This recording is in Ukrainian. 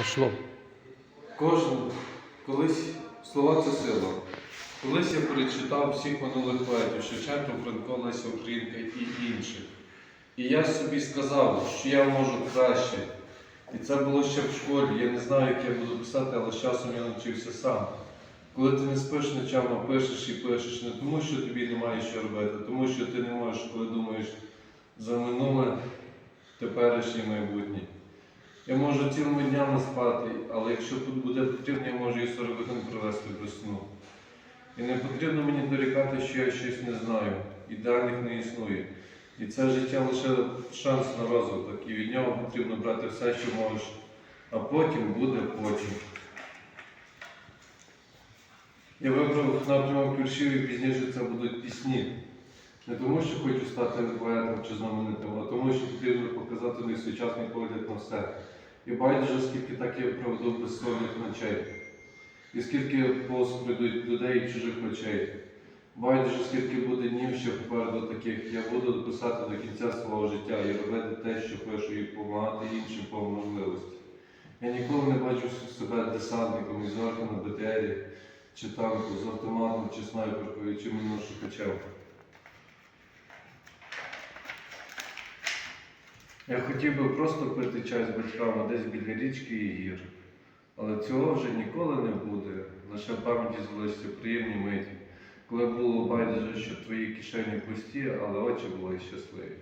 Пошло. Кожен колись слова це сила. Колись я перечитав всіх минулих поетів Шевченко, Франко, Леся Українка і інших. І я собі сказав, що я можу краще. І це було ще в школі. Я не знаю, як я буду писати, але з часом я навчився сам. Коли ти не спиш ночами, пишеш і пишеш, не тому, що тобі немає що робити, а тому що ти не можеш, коли думаєш за минуле, теперішнє майбутнє. Я можу цілими днями спати, але якщо тут буде потрібно, я можу і 40 годин провести без сну. І не потрібно мені дорікати, що я щось не знаю. Ідеальних не існує. І це життя лише шанс на розвиток, і від нього потрібно брати все, що можеш. А потім буде потім. Я вибрав напрямок віршів і пізніше це будуть пісні. Не тому, що хочу стати поетом чи знаменитим, а тому, що потрібно показати мій сучасний погляд на все. І байдуже, скільки так я проведу безсонних ночей, і скільки повз прийдуть людей і чужих очей. Байдуже, скільки буде днів ще попереду таких, я буду писати до кінця свого життя і робити те, що пишу, і допомагати іншим по можливості. Я ніколи не бачу себе десантником із орка на БТРі, чи танку, з автоматом, чи снайперкою, чи міношукачем. Я хотів би просто пити чай з батьками десь біля річки і гір. Але цього вже ніколи не буде. Лише пам'яті залишиться приємні миті, коли було байдуже, що твої кишені пусті, але очі були щасливі.